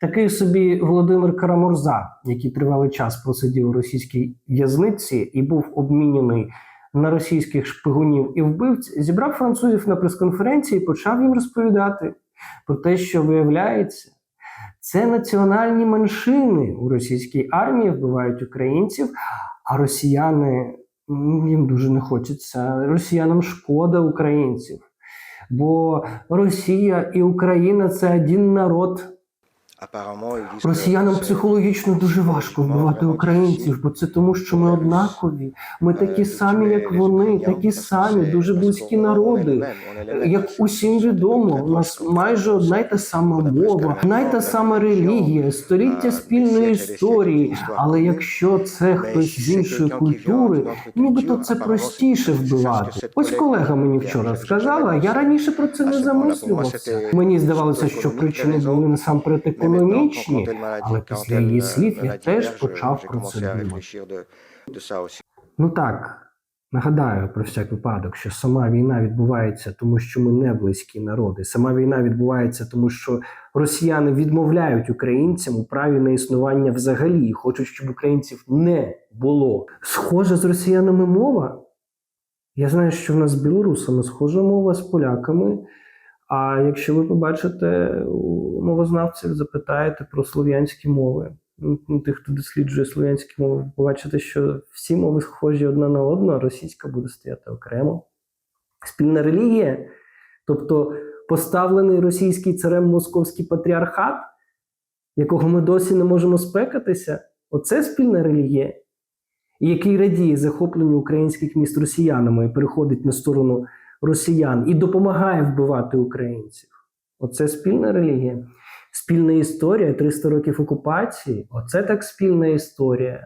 Такий собі Володимир Карамурза, який тривалий час просидів у російській в'язниці і був обмінений на російських шпигунів і вбивць, зібрав французів на прес-конференції і почав їм розповідати про те, що виявляється, це національні меншини у російській армії вбивають українців, а росіяни їм дуже не хочеться. Росіянам шкода українців. Бо Росія і Україна це один народ. Росіянам психологічно дуже важко вбивати українців, бо це тому, що ми однакові. Ми такі самі, як вони, такі самі, дуже близькі народи. Як усім відомо, у нас майже одна й та сама мова, одна й та сама релігія, століття спільної історії. Але якщо це хтось з іншої культури, нібито це простіше вбивати. Ось колега мені вчора сказала, я раніше про це не замислювався. Мені здавалося, що причини були насамперед економічні, але після її слів я теж почав про це думати. Ну так, нагадаю про всяк випадок, що сама війна відбувається, тому що ми не близькі народи. Сама війна відбувається, тому що росіяни відмовляють українцям у праві на існування взагалі і хочуть, щоб українців не було. Схожа з росіянами мова. Я знаю, що в нас з білорусами схожа мова з поляками. А якщо ви побачите у мовознавців, запитаєте про слов'янські мови, ну, тих, хто досліджує слов'янські мови, ви побачите, що всі мови схожі одна на одну, а російська буде стояти окремо. Спільна релігія, тобто поставлений російський царем московський патріархат, якого ми досі не можемо спекатися, оце спільна релігія, який радіє захопленню українських міст росіянами і переходить на сторону росіян і допомагає вбивати українців. Оце спільна релігія, спільна історія, 300 років окупації. Оце так спільна історія.